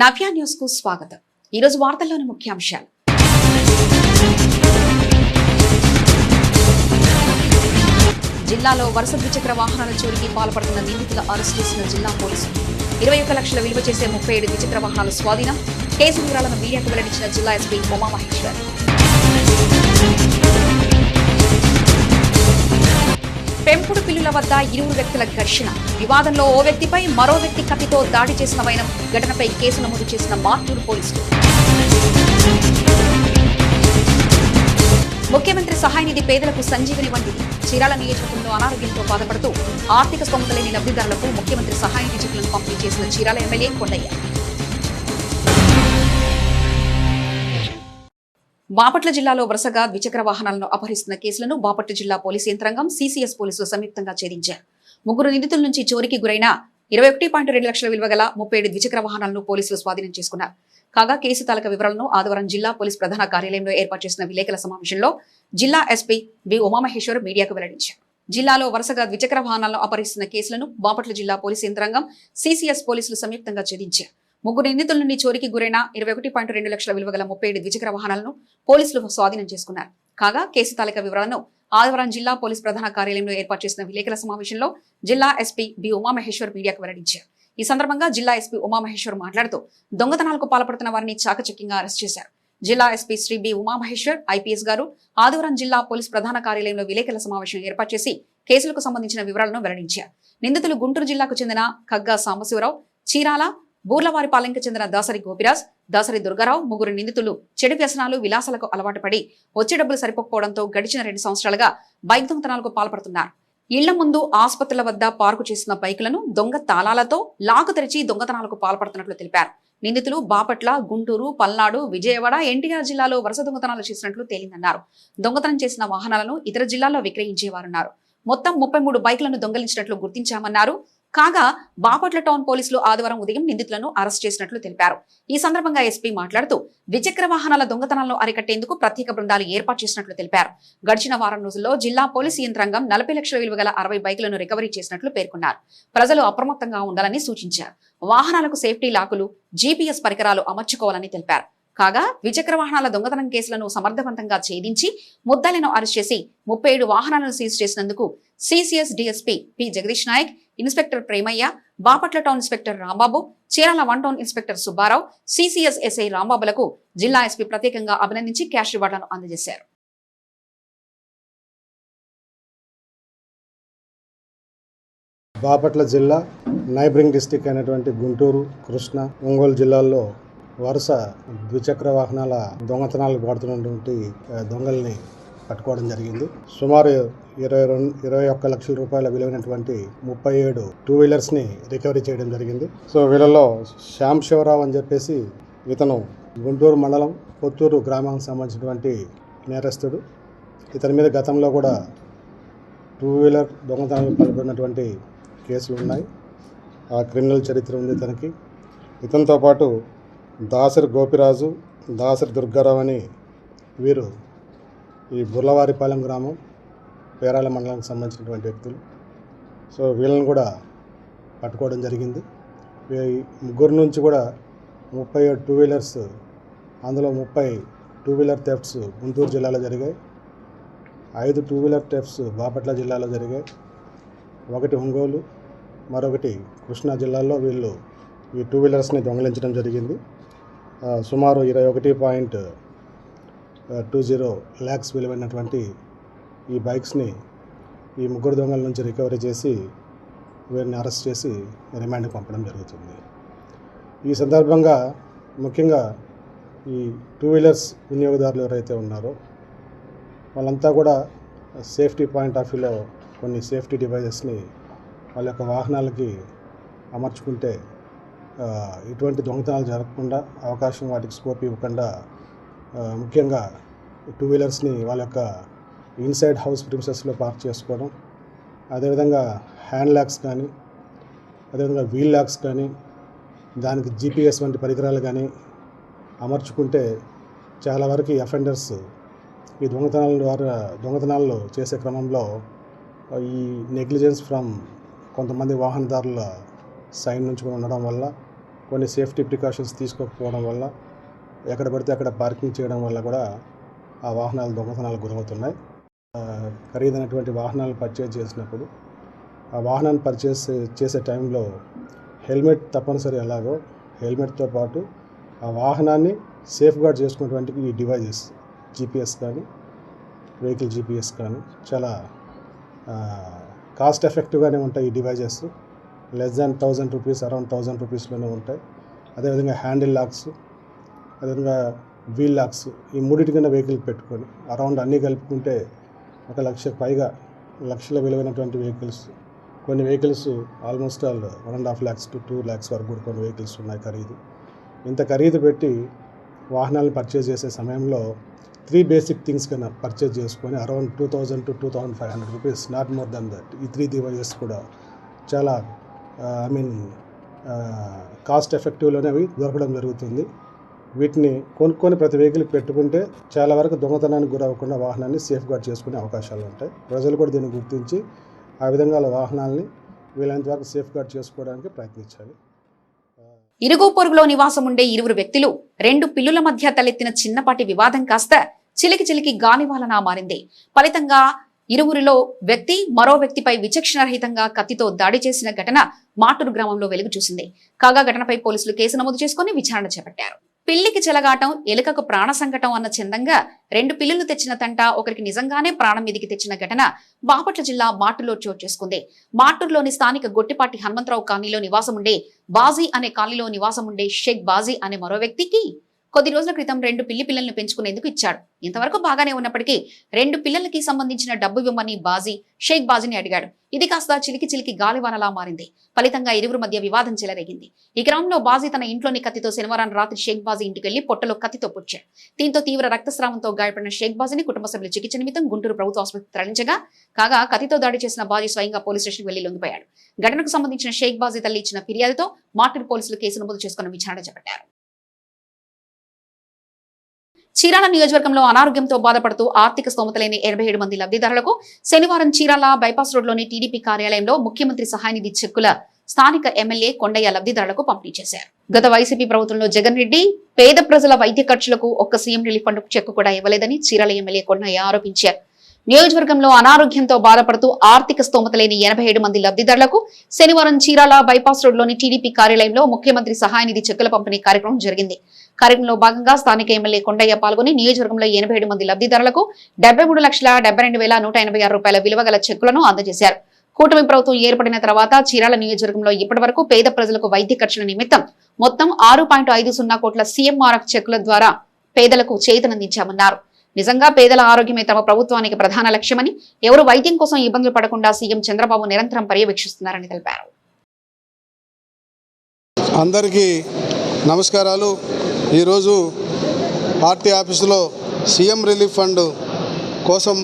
నవ్య న్యూస్కు స్వాగతం. ఈరోజు వార్తల్లోని ముఖ్యాంశాలు. జిల్లాలో వరుస ద్విచక్ర వాహనాల చోరీకి పాల్పడుతున్న నిందితుల అరెస్ట్ చేసిన జిల్లా పోలీసులు. ఇరవై ఒక్క లక్షల విలువ చేసే ముప్పై ఏడు ద్విచక్ర వాహనాల స్వాధీనం. కేసు వివరాలను మీడియాకు వెల్లడించిన జిల్లా ఎస్పీ ఉమామహేశ్వర్. పెంపుడు పిల్లుల వద్ద ఇరువురు వ్యక్తుల ఘర్షణ. వివాదంలో ఓ వ్యక్తిపై మరో వ్యక్తి కత్తితో దాడి చేసిన వైనం ఘటనపై కేసు నమోదు చేసిన మార్టూరు పోలీసులు. ముఖ్యమంత్రి సహాయ నిధి పేదలకు సంజీవని వంటిది. చీరాల నియోజకవర్గంలో అనారోగ్యంతో బాధపడుతూ ఆర్థిక స్తోమత లేని లబ్ధిదారులకు ముఖ్యమంత్రి సహాయ నిధి చెక్కులను పంపిణీ చేసిన చీరాల ఎమ్మెల్యే కొండయ్య. బాపట్ల జిల్లాలో వరుసగా ద్విచక్ర వాహనాలను అపహరిస్తున్న కేసులను బాపట్ల జిల్లా పోలీసు యంత్రాంగం సీసీఎస్ పోలీసులు సంయుక్తంగా ఛేదించారు. ముగ్గురు నిందితుల నుంచి చోరికి గురైన ఇరవై ఒకటి పాయింట్ రెండు లక్షల విలువ గల ముప్పై ఏడు ద్విచక్ర వాహనాలను పోలీసులు స్వాధీనం చేసుకున్నారు. కాగా కేసు తాలక వివరాలను ఆదివారం జిల్లా పోలీస్ ప్రధాన కార్యాలయంలో ఏర్పాటు చేసిన విలేకరుల సమావేశంలో జిల్లా ఎస్పీ బి ఉమామహేశ్వర్ మీడియాకు వెల్లడించారు. జిల్లాలో వరుసగా ద్విచక్ర వాహనాలను అపహరిస్తున్న కేసులను బాపట్ల జిల్లా పోలీసు యంత్రాంగం సీసీఎస్ పోలీసులు సంయుక్తంగా ఛేదించారు. ముగ్గురు నిందితుల నుండి చోరికి గురైన ఇరవై ఒకటి పాయింట్ రెండు లక్షల విలువ గల ముప్పై ఏడు ద్విచక్ర వాహనాలను పోలీసులు స్వాధీనం చేసుకున్నారు. కాగా కేసు తాలిక వివరాలను ఆదివారం జిల్లా పోలీస్ ప్రధాన కార్యాలయంలో ఏర్పాటు చేసిన విలేకరుల సమావేశంలో జిల్లా ఎస్పీ బి ఉమామహేశ్వర్ మీడియాకు వెల్లడించారు. ఈ సందర్భంగా జిల్లా ఎస్పీ ఉమామహేశ్వర్ మాట్లాడుతూ దొంగతనాలకు పాల్పడుతున్న వారిని చాకచక్యంగా అరెస్ట్ చేశారు. జిల్లా SP Shri B Umamaheshwar IPS గారు ఆదివారం జిల్లా పోలీస్ ప్రధాన కార్యాలయంలో విలేకరుల సమావేశం ఏర్పాటు చేసి కేసులకు సంబంధించిన వివరాలను వెల్లడించారు. నిందితులు గుంటూరు జిల్లాకు చెందిన కగ్గా సాంబశివరావు చీరాల బూర్లవారిపాలెంకి చెందిన దాసరి గోపిరాజ్ దాసరి దుర్గారావు ముగ్గురు నిందితులు చెడు వ్యసనాలు విలాసాలకు అలవాటు పడి వచ్చే డబ్బులు సరిపోకపోవడంతో గడిచిన రెండు సంవత్సరాలుగా బైక్ దొంగతనాలకు పాల్పడుతున్నారు. ఇళ్ళ ముందు ఆసుపత్రుల వద్ద పార్కు చేసిన బైకులను దొంగ తాళాలతో లాకు తెరిచి దొంగతనాలకు పాల్పడుతున్నట్లు తెలిపారు. నిందితులు బాపట్ల గుంటూరు పల్నాడు విజయవాడ ఎన్టీఆర్ జిల్లాలో వరుస దొంగతనాలు చేసినట్లు తేలిందన్నారు. దొంగతనం చేసిన వాహనాలను ఇతర జిల్లాల్లో విక్రయించేవారన్నారు. మొత్తం ముప్పై మూడు బైకులను దొంగలించినట్లు గుర్తించామన్నారు. కాగా బాపట్ల టౌన్ పోలీసులు ఆదివారం ఉదయం నిందితులను అరెస్ట్ చేసినట్లు తెలిపారు. ఈ సందర్భంగా ఎస్పీ మాట్లాడుతూ ద్విచక్ర వాహనాల దొంగతనాలను అరికట్టేందుకు ప్రత్యేక బృందాలు ఏర్పాటు చేసినట్లు తెలిపారు. గడిచిన వారం రోజుల్లో జిల్లా పోలీసు యంత్రాంగం నలభై లక్షల విలువ గల అరవై బైకులను రికవరీ చేసినట్లు పేర్కొన్నారు. ప్రజలు అప్రమత్తంగా ఉండాలని సూచించారు. వాహనాలకు సేఫ్టీ లాకులు జీపీఎస్ పరికరాలు అమర్చుకోవాలని తెలిపారు. కాగా ద్విచక్ర వాహనాల దొంగతనం కేసులను సమర్థవంతంగా ఛేదించి ముద్దాలను అరెస్ట్ చేసి ముప్పై ఏడు వాహనాలను సీజ్ చేసినందుకు CCS DSP P Jagadish Naik inspector Premayya Bapatla town inspector Rambabu Chirala one town inspector Subbarao CCS SI రాంబాబులకు జిల్లా ఎస్పీ ప్రత్యేకంగా అభినందించి క్యాష్ రివార్డులను అందజేశారు. బాపట్ల జిల్లా నైబరింగ్ డిస్టిక్ అయినటువంటి గుంటూరు కృష్ణ ఒంగోలు జిల్లాల్లో వరుస ద్విచక్ర వాహనాల దొంగతనాలు పడుతున్నటువంటి దొంగల్ని పట్టుకోవడం జరిగింది. సుమారు ఇరవై రెండు ఇరవై ఒక్క లక్షల రూపాయల విలువైనటువంటి ముప్పై ఏడు టూ వీలర్స్ని రికవరీ చేయడం జరిగింది. సో వీళ్ళలో శ్యామ్ శివరావు అని చెప్పేసి ఇతను గుంటూరు మండలం పొత్తూరు గ్రామానికి సంబంధించినటువంటి నేరస్తుడు. ఇతని మీద గతంలో కూడా టూ వీలర్ దొంగతనాలు పాల్పడినటువంటి కేసులు ఉన్నాయి. ఆ క్రిమినల్ చరిత్ర ఉంది ఇతనికి ఇతనితో పాటు దాసరి గోపిరాజు దాసరి దుర్గారావు అని వీరు ఈ బుర్లవారిపాలెం గ్రామం పేరాల మండలానికి సంబంధించినటువంటి వ్యక్తులు. సో వీళ్ళని కూడా పట్టుకోవడం జరిగింది. ముగ్గురు నుంచి కూడా ముప్పై టూ వీలర్స్ అందులో ముప్పై టూ వీలర్ థెఫ్ట్స్ గుంటూరు జిల్లాలో జరిగాయి. ఐదు టూ వీలర్ టెఫ్ట్స్ బాపట్ల జిల్లాలో జరిగాయి. ఒకటి ఒంగోలు మరొకటి కృష్ణా జిల్లాలో వీళ్ళు ఈ టూ వీలర్స్ని దొంగలించడం జరిగింది. సుమారు ఇరవై ఒకటి పాయింట్ టూ జీరో ల్యాక్స్ విలువైనటువంటి ఈ బైక్స్ని ఈ ముగ్గురు దొంగల నుంచి రికవరీ చేసి వీరిని అరెస్ట్ చేసి రిమాండ్కి పంపడం జరుగుతుంది. ఈ సందర్భంగా ముఖ్యంగా ఈ టూ వీలర్స్ వినియోగదారులు ఎవరైతే ఉన్నారో వాళ్ళంతా కూడా సేఫ్టీ పాయింట్ ఆఫ్ వ్యూలో కొన్ని సేఫ్టీ డివైజెస్ని వాళ్ళ యొక్క వాహనాలకి అమర్చుకుంటే ఇటువంటి దొంగతనాలు జరగకుండా అవకాశం వాటికి స్కోప్ ఇవ్వకుండా ముఖ్యంగా టూ వీలర్స్ని వాళ్ళ యొక్క ఇన్సైడ్ హౌస్ ప్రిమిసెస్లో పార్క్ చేసుకోవడం అదేవిధంగా హ్యాండ్ ల్యాక్స్ కానీ అదేవిధంగా వీల్ ల్యాక్స్ కానీ దానికి జీపీఎస్ వంటి పరికరాలు కానీ అమర్చుకుంటే చాలా వరకు ఈ అఫెండర్స్ ఈ దొంగతనాల ద్వారా దొంగతనాలు చేసే క్రమంలో ఈ నెగ్లిజెన్స్ ఫ్రమ్ కొంతమంది వాహనదారుల సైడ్ నుంచి కూడా ఉండడం వల్ల కొన్ని సేఫ్టీ ప్రికాషన్స్ తీసుకోకపోవడం వల్ల ఎక్కడ పడితే అక్కడ పార్కింగ్ చేయడం వల్ల కూడా ఆ వాహనాలు దొంగతనాలు గురవుతున్నాయి. ఖరీదైనటువంటి వాహనాలు పర్చేజ్ చేసినప్పుడు ఆ వాహనాన్ని పర్చేస్ చేసే టైంలో హెల్మెట్ తప్పనిసరి ఎలాగో హెల్మెట్తో పాటు ఆ వాహనాన్ని సేఫ్గార్డ్ చేసుకున్నటువంటి ఈ డివైజెస్ జీపీఎస్ కానీ వెహికల్ జీపీఎస్ కానీ చాలా కాస్ట్ ఎఫెక్టివ్గానే ఉంటాయి ఈ devices less than thousand rupees around thousand రూపీస్లోనే ఉంటాయి. అదేవిధంగా హ్యాండిల్ లాక్స్ అదేవిధంగా వీల్ లాక్స్ ఈ మూడింటి కింద వెహికల్ పెట్టుకొని అరౌండ్ అన్నీ కలుపుకుంటే ఒక లక్ష పైగా లక్షల విలువైనటువంటి వెహికల్స్ కొన్ని vehicles almost all one and half lakhs to two lakhs వరకు కూడా కొన్ని వెహికల్స్ ఉన్నాయి ఖరీదు. ఇంత ఖరీదు పెట్టి వాహనాలను పర్చేజ్ చేసే సమయంలో త్రీ బేసిక్ థింగ్స్ కన్నా పర్చేజ్ చేసుకొని around two thousand to two thousand five hundred rupees not more than that ఈ త్రీ డివైజెస్ కూడా చాలా ఐ మీన్ కాస్ట్ ఎఫెక్టివ్లోనే అవి దొరకడం జరుగుతుంది. వీటిని కొనుక్కొని ప్రతి వెహికల్కి పెట్టుకుంటే చాలా వరకు దొంగతనానికి గురవ్వకుండా వాహనాన్ని సేఫ్ గార్డ్ చేసుకునే అవకాశాలు ఉంటాయి. ప్రజలు కూడా దీన్ని గుర్తించి ఆ విధంగా వాహనాల్ని వీలైనంత వరకు సేఫ్ గార్డ్ చేసుకోవడానికి ప్రయత్నించాలి. ఇరుగు పొరుగులో నివాసం ఉండే ఇరువురు వ్యక్తులు రెండు పిల్లుల మధ్య తలెత్తిన చిన్నపాటి వివాదం కాస్త చిలికి చిలికి గాలివాలనా మారింది. ఫలితంగా ఇరువురిలో వ్యక్తి మరో వ్యక్తిపై విచక్షణరహితంగా కత్తితో దాడి చేసిన ఘటన మాటూరు గ్రామంలో వెలుగు చూసింది. కాగా ఘటనపై పోలీసులు కేసు నమోదు చేసుకుని విచారణ చేపట్టారు. పిల్లికి చెలగాటం ఎలుకకు ప్రాణ సంకటం అన్న చందంగా రెండు పిల్లులు తెచ్చిన తంట ఒకరికి నిజంగానే ప్రాణం మీదికి తెచ్చిన ఘటన బాపట్ల జిల్లా మాటూరులో చోటు చేసుకుంది. మాటూరులోని స్థానిక గొట్టిపాటి హనుమంతరావు కాలనీలో నివాసం ఉండే బాజీ అనే కాలనీలో నివాసం ఉండే షేక్ బాజీ అనే మరో వ్యక్తికి కొద్ది రోజుల క్రితం రెండు పిల్లి పిల్లల్ని పెంచుకునేందుకు ఇచ్చాడు. ఇంతవరకు బాగానే ఉన్నప్పటికీ రెండు పిల్లలకి సంబంధించిన డబ్బు ఇవ్వమని బాజీ షేక్ బాజీని అడిగాడు. ఇది కాస్త చిలికి చిలికి గాలివానలా మారింది. ఫలితంగా ఇరువురు మధ్య వివాదం చెలరేగింది. ఈ క్రమంలో బాజీ తన ఇంట్లోని కత్తితో శనివారం రాత్రి షేక్ బాజీ ఇంటికి వెళ్ళి పొట్టలో కత్తితో పుచ్చాడు దీంతో తీవ్ర రక్తస్రావంతో గాయపడిన షేక్ బాజీని కుటుంబ సభ్యుల చికిత్స నిమిత్తం గుంటూరు ప్రభుత్వ ఆసుపత్రి తరలించగా కాగా కత్తితో దాడి చేసిన బాజీ స్వయంగా పోలీస్ స్టేషన్కి వెళ్ళి లొంగిపోయాడు. ఘటనకు సంబంధించిన షేక్ బాజీ తల్లి ఇచ్చిన ఫిర్యాదుతో మార్టిన్ పోలీసులు కేసు నమోదు చేసుకున్న విచారణ చేపట్టారు. చీరాల నియోజకవర్గంలో అనారోగ్యంతో బాధపడుతూ ఆర్థిక స్తోమత లేని ఎనభై ఏడు మంది లబ్ధిదారులకు శనివారం చీరాల బైపాస్ రోడ్లోని టీడీపీ కార్యాలయంలో ముఖ్యమంత్రి సహాయనిధి చెక్కుల స్థానిక ఎమ్మెల్యే కొండయ్య లబ్ధిదారులకు పంపిణీ చేశారు. గత వైసీపీ ప్రభుత్వంలో జగన్ రెడ్డి పేద ప్రజల వైద్య ఖర్చులకు ఒక్క సీఎం రిలీఫ్ ఫండ్ చెక్కు కూడా ఇవ్వలేదని చీరాల ఎమ్మెల్యే కొండయ్య ఆరోపించారు. నియోజకవర్గంలో అనారోగ్యంతో బాధపడుతూ ఆర్థిక స్తోమత లేని ఎనభై ఏడు మంది లబ్ధిదారులకు శనివారం చీరాల బైపాస్ రోడ్లోని టీడీపీ కార్యాలయంలో ముఖ్యమంత్రి సహాయనిధి చెక్కుల పంపిణీ కార్యక్రమం జరిగింది. కార్యక్రమంలో భాగంగా స్థానిక ఎమ్మెల్యే కొండయ్య పాల్గొని నియోజకవర్గంలో ఎనభై ఏడు మంది లబ్ధిదారులకు డెబ్బై మూడు లక్షల డెబ్బై రెండు వేల నూట ఎనభై ఆరు రూపాయల విలువ గల చెక్కులను అందజేశారు. కూటమి ప్రభుత్వం ఏర్పడిన తర్వాత చీరాల నియోజకవర్గంలో ఇప్పటి వరకు పేద ప్రజలకు వైద్య ఖర్చుల నిమిత్తం మొత్తం ఆరు పాయింట్ ఐదు సున్నా కోట్ల సీఎంఆర్ఎఫ్ చెక్కుల ద్వారా పేదలకు చేతనందించామన్నారు. నిజంగా పేదల ఆరోగ్యమే తమ ప్రభుత్వానికి ప్రధాన లక్ష్యమని ఎవరు వైద్యం కోసం ఇబ్బందులు పడకుండా సీఎం చంద్రబాబు నిరంతరం పర్యవేక్షిస్తున్నారని తెలిపారు. అందరికీ నమస్కారాలు. ఈరోజు పార్టీ ఆఫీసులో సీఎం రిలీఫ్ ఫండ్ కోసం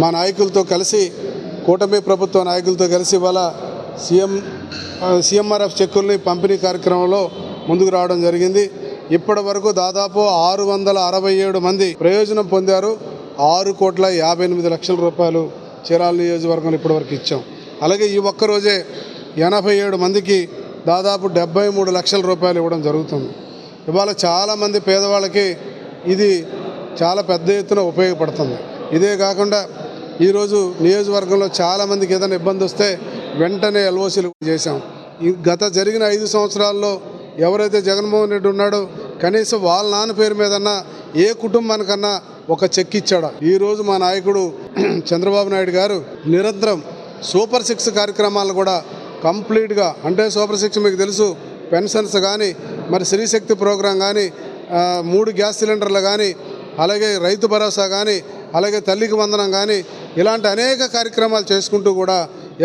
మా నాయకులతో కలిసి కూటమి ప్రభుత్వ నాయకులతో కలిసి ఇవాళ సీఎం సీఎంఆర్ఎఫ్ చెక్కుల్ని పంపిణీ కార్యక్రమంలో ముందుకు రావడం జరిగింది. ఇప్పటి వరకు దాదాపు ఆరు వందల అరవై ఏడు మంది ప్రయోజనం పొందారు. ఆరు కోట్ల యాభై ఎనిమిది లక్షల రూపాయలు చీరాల నియోజకవర్గంలో ఇప్పటివరకు ఇచ్చాం. అలాగే ఈ ఒక్క రోజే ఎనభై ఏడు మందికి దాదాపు డెబ్బై మూడు లక్షల రూపాయలు ఇవ్వడం జరుగుతుంది. ఇవాళ చాలామంది పేదవాళ్ళకి ఇది చాలా పెద్ద ఎత్తున ఉపయోగపడుతుంది. ఇదే కాకుండా ఈరోజు నియోజకవర్గంలో చాలామందికి ఏదైనా ఇబ్బంది వస్తే వెంటనే ఎల్ఓసీలు చేశాం. ఈ గత జరిగిన ఐదు సంవత్సరాల్లో ఎవరైతే జగన్మోహన్ రెడ్డి ఉన్నాడో కనీసం వాళ్ళ నాన్న పేరు మీదన్నా ఏ కుటుంబానికన్నా ఒక చెక్ ఇచ్చాడా. ఈరోజు మా నాయకుడు చంద్రబాబు నాయుడు గారు నిరంతరం సూపర్ సిక్స్ కార్యక్రమాలు కూడా కంప్లీట్గా అంటే సూపర్ సిక్స్ మీకు తెలుసు పెన్షన్స్ కానీ మరి స్త్రీశక్తి ప్రోగ్రాం కానీ మూడు గ్యాస్ సిలిండర్లు కానీ అలాగే రైతు భరోసా కానీ అలాగే తల్లికి వందనం కానీ ఇలాంటి అనేక కార్యక్రమాలు చేసుకుంటూ కూడా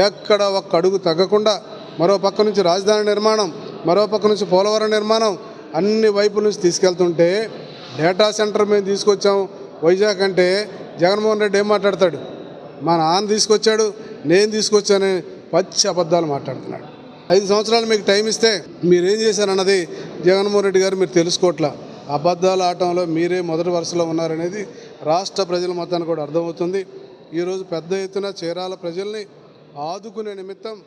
ఎక్కడ ఒక్క అడుగు తగ్గకుండా మరో పక్క నుంచి రాజధాని నిర్మాణం మరో పక్క నుంచి పోలవరం నిర్మాణం అన్ని వైపుల నుంచి తీసుకెళ్తుంటే డేటా సెంటర్ మేము తీసుకొచ్చాం. వైజాగ్ అంటే జగన్మోహన్ రెడ్డి ఏం మాట్లాడతాడు? మా నాన్న తీసుకొచ్చాడు నేను తీసుకొచ్చానని పచ్చి అబద్ధాలు మాట్లాడుతున్నాడు. ఐదు సంవత్సరాలు మీకు టైం ఇస్తే మీరేం చేశారన్నది జగన్మోహన్ రెడ్డి గారు మీరు తెలుసుకోవట్లా. అబద్ధాలు ఆటంలో మీరే మొదటి వరుసలో ఉన్నారనేది రాష్ట్ర ప్రజల మొత్తానికి కూడా అర్థమవుతుంది. ఈరోజు పెద్ద ఎత్తున చీరాల ప్రజల్ని ఆదుకునే నిమిత్తం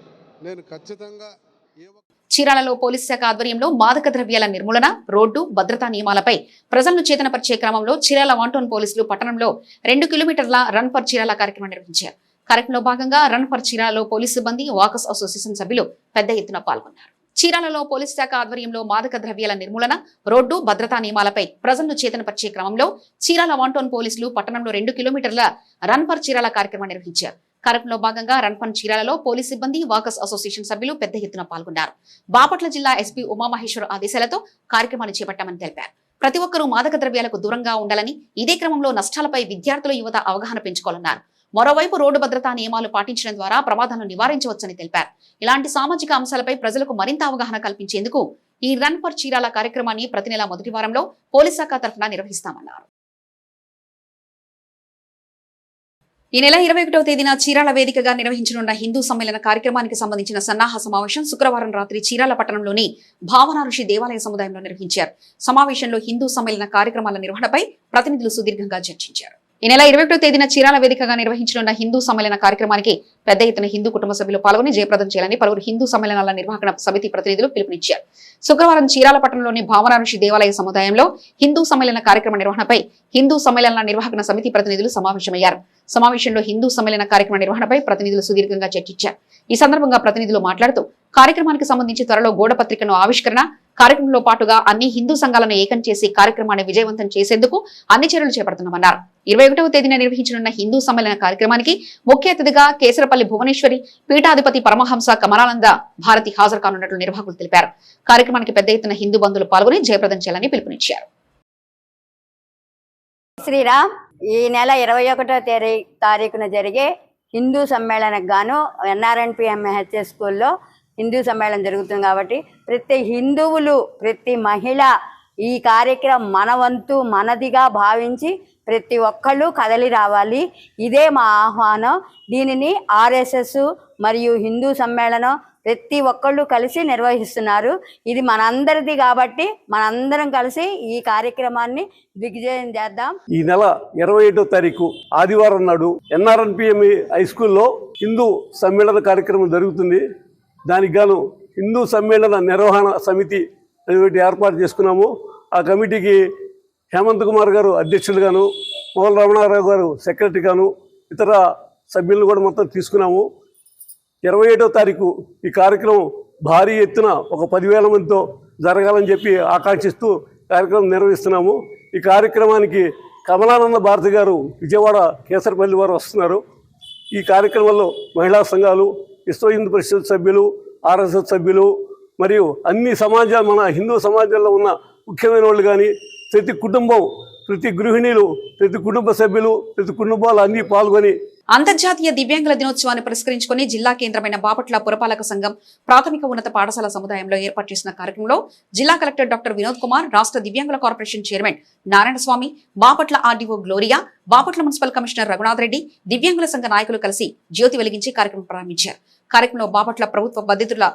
నేను ఖచ్చితంగా చీరాలలో పోలీస్ శాఖ ఆధ్వర్యంలో మాదక ద్రవ్యాల నిర్మూలన రోడ్డు భద్రతా నియమాలపై ప్రజలను చేతనపరిచే క్రమంలో చీరాల వాంటోన్ పోలీసులు పట్టణంలో రెండు కిలోమీటర్ల రన్ ఫర్ చీరాల కార్యక్రమం నిర్వహించారు. కార్యక్రమంలో భాగంగా రన్ ఫర్ చీరాలలో పోలీసు సిబ్బంది వాకస్ అసోసియేషన్ సభ్యులు పెద్ద ఎత్తున పాల్గొన్నారు. చీరాలలో పోలీస్ శాఖ ఆధ్వర్యంలో మాదక ద్రవ్యాల నిర్మూలన రోడ్డు భద్రతా నియమాలపై ప్రజలను చేతనపరిచే క్రమంలో చీరాల వాంటోన్ పోలీసులు పట్టణంలో రెండు కిలోమీటర్ల రన్ ఫర్ చీరాల కార్యక్రమం నిర్వహించారు. కార్యక్రమంలో భాగంగా రన్ ఫర్ చీరాలలో పోలీస్ సిబ్బంది వాకస్ అసోసియేషన్ సభ్యులు పెద్ద ఎత్తున పాల్గొన్నారు. బాపట్ల జిల్లా ఎస్పీ ఉమామహేశ్వర్ ఆదేశాలతో కార్యక్రమాలు చేపట్టామని తెలిపారు. ప్రతి ఒక్కరూ మాదక ద్రవ్యాలకు దూరంగా ఉండాలని ఇదే క్రమంలో నష్టాలపై విద్యార్థుల యువత అవగాహన పెంచుకోవాలన్నారు. మరోవైపు రోడ్డు భద్రతా నియమాలు పాటించడం ద్వారా ప్రమాదాలను నివారించవచ్చని తెలిపారు. ఇలాంటి సామాజిక అంశాలపై ప్రజలకు మరింత అవగాహన కల్పించేందుకు ఈ రన్ ఫర్ చీరాల కార్యక్రమాన్ని ప్రతి నెల మొదటి వారంలో పోలీస్ శాఖ తరఫున నిర్వహిస్తామన్నారు. ఈ నెల ఇరవై ఒకటవ తేదీన చీరాల వేదికగా నిర్వహించనున్న హిందూ సమ్మేళన కార్యక్రమానికి సంబంధించిన సన్నాహ సమావేశం శుక్రవారం రాత్రి చీరాల పట్టణంలోని భావన ఋషి దేవాలయ సముదాయంలో నిర్వహించారు. సమావేశంలో హిందూ సమ్మేళన కార్యక్రమాల నిర్వహణపై ప్రతినిధులు సుదీర్ఘంగా చర్చించారు. ఈ నెల ఇరవై ఒకటో తేదీన చీరాల వేదికగా నిర్వహించనున్న హిందూ సమ్మేళన కార్యక్రమానికి పెద్ద ఎత్తున హిందూ కుటుంబ సభ్యులు పాల్గొని జయప్రదం చేయాలని పలువురు హిందూ సమ్మేళనాల నిర్వహణ సమితి ప్రతినిధులు పిలుపునిచ్చారు. శుక్రవారం చీరాల పట్టణంలోని భావన ఋషి దేవాలయ సముదాయంలో హిందూ సమ్మేళన కార్యక్రమ నిర్వహణపై హిందూ సమ్మేళనాల నిర్వహణ సమితి ప్రతినిధులు సమావేశమయ్యారు. సమావేశంలో హిందూ సమ్మేళన కార్యక్రమ నిర్వహణపై ప్రతినిధులు సుదీర్ఘంగా చర్చించారు. ఈ సందర్భంగా ప్రతినిధులు మాట్లాడుతూ కార్యక్రమానికి సంబంధించి త్వరలో గోడ పత్రికను ఆవిష్కరణ కార్యక్రమంలో పాటుగా అన్ని హిందూ సంఘాలను ఏకం చేసి కార్యక్రమాన్ని విజయవంతం చేసేందుకు అన్ని చర్యలు చేపడుతున్నామన్నారు. ఇరవై ఒకటవ తేదీన నిర్వహించనున్న హిందూ సమ్మేళన కార్యక్రమానికి ముఖ్య అతిథిగా కేసరపల్లి భువనేశ్వరి పీఠాధిపతి పరమహంస కమలానంద భారతి హాజరు కానున్నట్లు నిర్వాహకులు తెలిపారు. కార్యక్రమానికి పెద్ద ఎత్తున హిందూ బంధువులు పాల్గొని జయప్రదం చేయాలని పిలుపునిచ్చారు. శ్రీరామ్ ఈ నెల ఇరవై ఒకటో తేదీ తారీఖున జరిగే హిందూ సమ్మేళనకు గాను ఎన్ఆర్ఎన్పిఎం హెచ్ఎస్ స్కూల్లో హిందూ సమ్మేళనం జరుగుతుంది కాబట్టి ప్రతి హిందువులు ప్రతి మహిళ ఈ కార్యక్రమం మన వంతు మనదిగా భావించి ప్రతి ఒక్కళ్ళు కదలి రావాలి. ఇదే మా ఆహ్వానం. దీనిని ఆర్ఎస్ఎస్ మరియు హిందూ సమ్మేళనం ప్రతి ఒక్కళ్ళు కలిసి నిర్వహిస్తున్నారు. ఇది మనందరిది కాబట్టి మనందరం కలిసి ఈ కార్యక్రమాన్ని దిగ్విజయం చేద్దాం. ఈ నెల ఇరవై ఏడో తారీఖు ఆదివారం నాడు ఎన్ఆర్ఎన్పిఎం హై స్కూల్లో హిందూ సమ్మేళన కార్యక్రమం జరుగుతుంది. దానికి గాను హిందూ సమ్మేళన నిర్వహణ సమితి అనేటువంటి ఏర్పాటు చేసుకున్నాము. ఆ కమిటీకి హేమంత్ కుమార్ గారు అధ్యక్షులుగాను మోహన్ రమణారావు గారు సెక్రటరీగాను ఇతర సభ్యులను కూడా మొత్తం తీసుకున్నాము. ఇరవై ఏడో తారీఖు ఈ కార్యక్రమం భారీ ఎత్తున ఒక పదివేల మందితో జరగాలని చెప్పి ఆకాంక్షిస్తూ కార్యక్రమం నిర్వహిస్తున్నాము. ఈ కార్యక్రమానికి కమలానంద భారతి గారు విజయవాడ కేసరపల్లి వారు వస్తున్నారు. ఈ కార్యక్రమంలో మహిళా సంఘాలు విశ్వ హిందూ పరిషత్ సభ్యులు ఆర్ఎస్ఎస్ సభ్యులు మరియు అన్ని సమాజాలు మన హిందూ సమాజంలో ఉన్న ముఖ్యమైన వాళ్ళు కానీ ప్రతి కుటుంబం ప్రతి గృహిణీలు ప్రతి కుటుంబ సభ్యులు ప్రతి కుటుంబాలు అన్నీ పాల్గొని అంతర్జాతీయ దివ్యాంగుల దినోత్సవాన్ని పురస్కరించుకుని జిల్లా కేంద్రమైన బాపట్ల పురపాలక సంఘం ప్రాథమిక ఉన్నత పాఠశాల సముదాయంలో ఏర్పాటు చేసిన కార్యక్రమంలో జిల్లా కలెక్టర్ డాక్టర్ వినోద్ కుమార్ రాష్ట్ర దివ్యాంగుల corporation chairman Narayanaswami Bapatla RDO Gloria Bapatla municipal commissioner Raghunath Reddy దివ్యాంగుల సంఘ నాయకులు కలిసి జ్యోతి వెలిగించి కార్యక్రమం ప్రారంభించారు. కార్యక్రమంలో బాపట్ల ప్రభుత్వ బాధితుల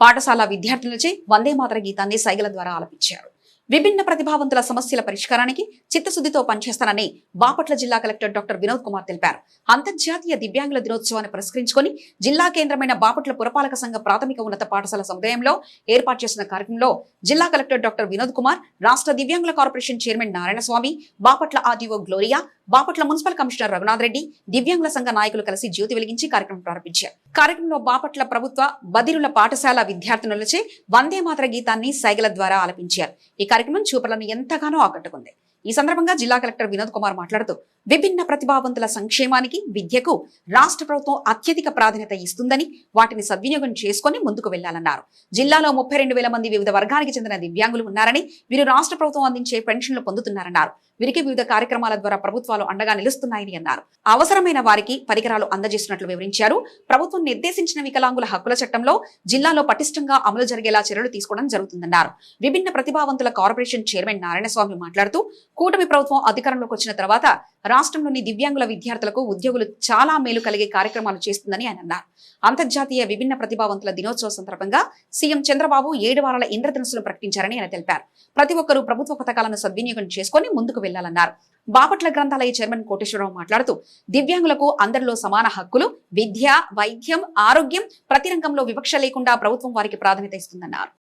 పాఠశాల విద్యార్థులచే వందే మాతర గీతాన్ని సైగల ద్వారా ఆలపించారు. విభిన్న ప్రతిభావంతుల సమస్యల పరిష్కారానికి చిత్తశుద్ధితో పనిచేస్తానని బాపట్ల జిల్లా కలెక్టర్ డాక్టర్ వినోద్ కుమార్ తెలిపారు. అంతర్జాతీయ దివ్యాంగుల దినోత్సవాన్ని పురస్కరించుకుని జిల్లా కేంద్రమైన బాపట్ల పురపాలక సంఘ ప్రాథమిక ఉన్నత పాఠశాల సముదాయంలో ఏర్పాటు చేసిన కార్యక్రమంలో జిల్లా కలెక్టర్ డాక్టర్ వినోద్ కుమార్ రాష్ట్ర దివ్యాంగుల corporation chairman Narayanaswami Bapatla RDO Gloria Bapatla municipal commissioner Raghunath Reddy దివ్యాంగుల సంఘ నాయకులు కలిసి జ్యోతి వెలిగించి కార్యక్రమం ప్రారంభించారు. కార్యక్రమంలో బాపట్ల ప్రభుత్వ బదిరుల పాఠశాల విద్యార్థినులచే వందే మాతర గీతాన్ని సైగల ద్వారా ఆలపించారు. ఈ కార్యక్రమం చూపలను ఎంతగానో ఆకట్టుకుంది. ఈ సందర్భంగా జిల్లా కలెక్టర్ వినోద్ కుమార్ మాట్లాడుతూ విభిన్న ప్రతిభావంతుల సంక్షేమానికి విద్యకు రాష్ట్ర ప్రభుత్వం అత్యధిక ప్రాధాన్యత ఇస్తుందని వాటిని సద్వినియోగం చేసుకుని ముందుకు వెళ్ళాలన్నారు జిల్లాలో ముప్పై రెండు వేల మంది వివిధ వర్గానికి చెందిన దివ్యాంగులు ఉన్నారని వీరు రాష్ట్ర ప్రభుత్వం అందించే పెన్షన్లు పొందుతున్నారన్నారు. వీరికి వివిధ కార్యక్రమాల ద్వారా ప్రభుత్వాలు అండగా నిలుస్తున్నాయని అన్నారు. అవసరమైన వారికి పరికరాలు అందజేస్తున్నట్లు వివరించారు. ప్రభుత్వం నిర్దేశించిన వికలాంగుల హక్కుల చట్టంలో జిల్లాలో పటిష్టంగా అమలు జరిగేలా చర్యలు తీసుకోవడం జరుగుతుందన్నారు. విభిన్న ప్రతిభావంతుల కార్పొరేషన్ చైర్మన్ నారాయణస్వామి మాట్లాడుతూ కూటమి ప్రభుత్వం అధికారంలోకి వచ్చిన తర్వాత రాష్ట్రంలోని దివ్యాంగుల విద్యార్థులకు ఉద్యోగులు చాలా మేలు కలిగే కార్యక్రమాలు చేస్తుందని ఆయన అన్నారు. అంతర్జాతీయ విభిన్న ప్రతిభావంతుల దినోత్సవం సందర్భంగా సీఎం చంద్రబాబు ఏడు వారాల ఇంద్రధనుసులు ప్రకటించారని ఆయన తెలిపారు. ప్రతి ఒక్కరూ ప్రభుత్వ పథకాలను సద్వినియోగం చేసుకుని ముందుకు వెళ్ళాలన్నారు బాపట్ల గ్రంథాలయ చైర్మన్ కోటేశ్వరరావు మాట్లాడుతూ దివ్యాంగులకు అందరిలో సమాన హక్కులు విద్య వైద్యం ఆరోగ్యం ప్రతి రంగంలో వివక్ష లేకుండా ప్రభుత్వం వారికి ప్రాధాన్యత ఇస్తుందన్నారు.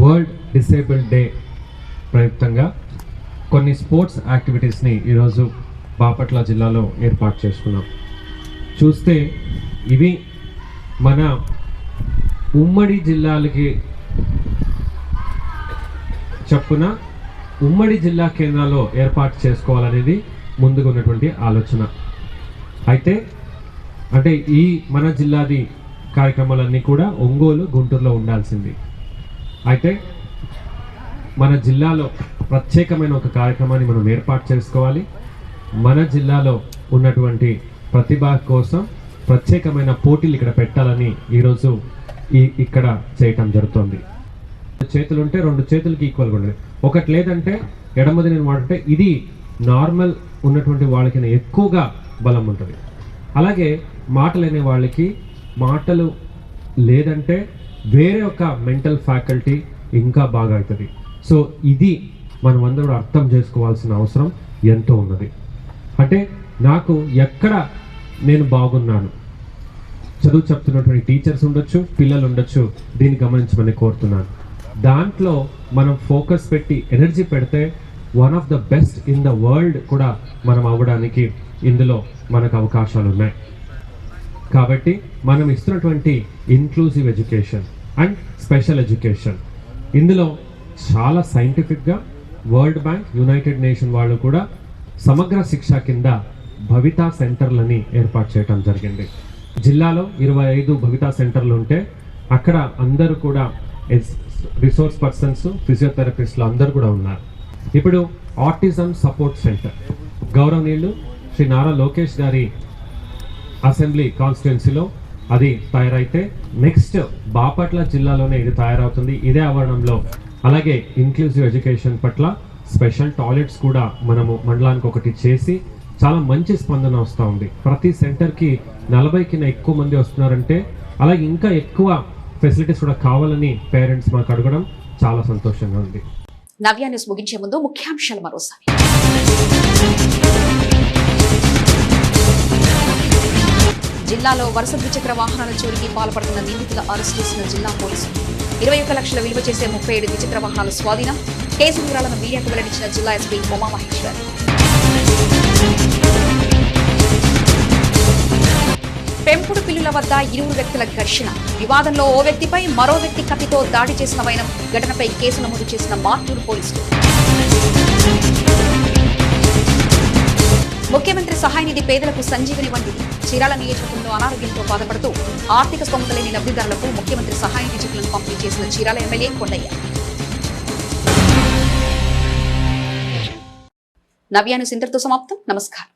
వరల్డ్ డిసేబుల్డ్ డే ప్రయుక్తంగా కొన్ని స్పోర్ట్స్ యాక్టివిటీస్ని ఈరోజు బాపట్ల జిల్లాలో ఏర్పాటు చేసుకున్నాం. చూస్తే ఇవి మన ఉమ్మడి జిల్లాలకి చప్పున ఉమ్మడి జిల్లా కేంద్రాల్లో ఏర్పాటు చేసుకోవాలనేది ముందుగా ఉన్నటువంటి ఆలోచన. అయితే అంటే ఈ మన జిల్లాది కార్యక్రమాలన్నీ కూడా ఒంగోలు గుంటూరులో ఉండాల్సింది. అయితే మన జిల్లాలో ప్రత్యేకమైన ఒక కార్యక్రమాన్ని మనం ఏర్పాటు చేసుకోవాలి. మన జిల్లాలో ఉన్నటువంటి ప్రతిభ కోసం ప్రత్యేకమైన పోటీలు ఇక్కడ పెట్టాలని ఈరోజు ఈ ఇక్కడ చేయటం జరుగుతుంది. చేతులు ఉంటే రెండు చేతులకి ఈక్వల్గా ఉండాలి. ఒకటి లేదంటే ఎడమది నేను వాడంటే ఇది నార్మల్ ఉన్నటువంటి వాళ్ళకి ఎక్కువగా బలం ఉంటుంది. అలాగే మాటలు అనే వాళ్ళకి మాటలు లేదంటే వేరే ఒక మెంటల్ ఫ్యాకల్టీ ఇంకా బాగా అవుతుంది. సో ఇది మనం అందరూ అర్థం చేసుకోవాల్సిన అవసరం ఎంతో ఉన్నది. అంటే నాకు ఎక్కడ నేను బాగున్నాను? చదువు చెప్తున్నటువంటి టీచర్స్ ఉండొచ్చు పిల్లలు ఉండొచ్చు దీన్ని గమనించమని కోరుతున్నాను. దాంట్లో మనం ఫోకస్ పెట్టి ఎనర్జీ పెడితే one of the best in the world కూడా మనం అవ్వడానికి ఇందులో మనకు అవకాశాలు ఉన్నాయి. కాబట్టి మనం ఇస్తున్నటువంటి inclusive education and special education ఇందులో చాలా సైంటిఫిక్గా వరల్డ్ బ్యాంక్ యునైటెడ్ నేషన్ వాళ్ళు కూడా సమగ్ర శిక్ష కింద భవితా సెంటర్లని ఏర్పాటు చేయడం జరిగింది. జిల్లాలో ఇరవై ఐదు భవితా సెంటర్లు ఉంటే అక్కడ అందరూ కూడా రిసోర్స్ పర్సన్స్ ఫిజియోథెరపిస్టులు అందరూ కూడా ఉన్నారు. ఇప్పుడు ఆటిజం సపోర్ట్ సెంటర్ గౌరవనీయులు శ్రీ నారా లోకేష్ గారి అసెంబ్లీ కాన్స్టిట్యున్సీలో అది తయారైతే నెక్స్ట్ బాపట్ల జిల్లాలోనే ఇది తయారవుతుంది. ఇదే ఆవరణంలో. అలాగే ఇంక్లూజివ్ ఎడ్యుకేషన్ పట్ల స్పెషల్ టాయిలెట్స్ కూడా మనము మండలానికి ఒకటి చేసి చాలా మంచి స్పందన వస్తూ ఉంది. ప్రతి సెంటర్కి నలభై కింద ఎక్కువ మంది వస్తున్నారంటే అలాగే ఇంకా ఎక్కువ ఫెసిలిటీస్ కూడా కావాలని పేరెంట్స్ మాకు అడగడం చాలా సంతోషంగా ఉంది. నవ్య న్యూస్ ముగించే ముందు ముఖ్యాంశాలు మరోసారి. జిల్లాలో వరుస ద్విచక్ర వాహనాల చోరీకి పాల్పడుతున్న నిందితుల అరెస్ట్ చేసిన జిల్లా పోలీసులు ఇరవై ఒక్క లక్షల విలువ చేసే ముప్పై ఏడు ద్విచక్ర వాహనాల స్వాధీనం. కేసు వివరాలను మీడియాకు వెల్లడించిన జిల్లా ఎస్పీ ఉమామహేశ్వర్. పెంపుడు పిల్లుల వద్ద ఇరువురు వ్యక్తుల ఘర్షణ. వివాదంలో ఓ వ్యక్తిపై మరో వ్యక్తి కత్తితో దాడి చేసిన వైనం ఘటనపై కేసు నమోదు చేసిన మార్టూరు పోలీసులు. ముఖ్యమంత్రి సహాయ నిధి పేదలకు సంజీవని వంటిది. చీరాల నియోజకవర్గంలో అనారోగ్యంతో బాధపడుతూ ఆర్థిక స్తోమత లేని లబ్ధిదారులకు ముఖ్యమంత్రి సహాయనిధి చెక్కులను పంపిణీ చేసిన చీరాల ఎమ్మెల్యే కొండయ్య. నవ్యాను సింధర్తో సమాప్తం. నమస్కారం.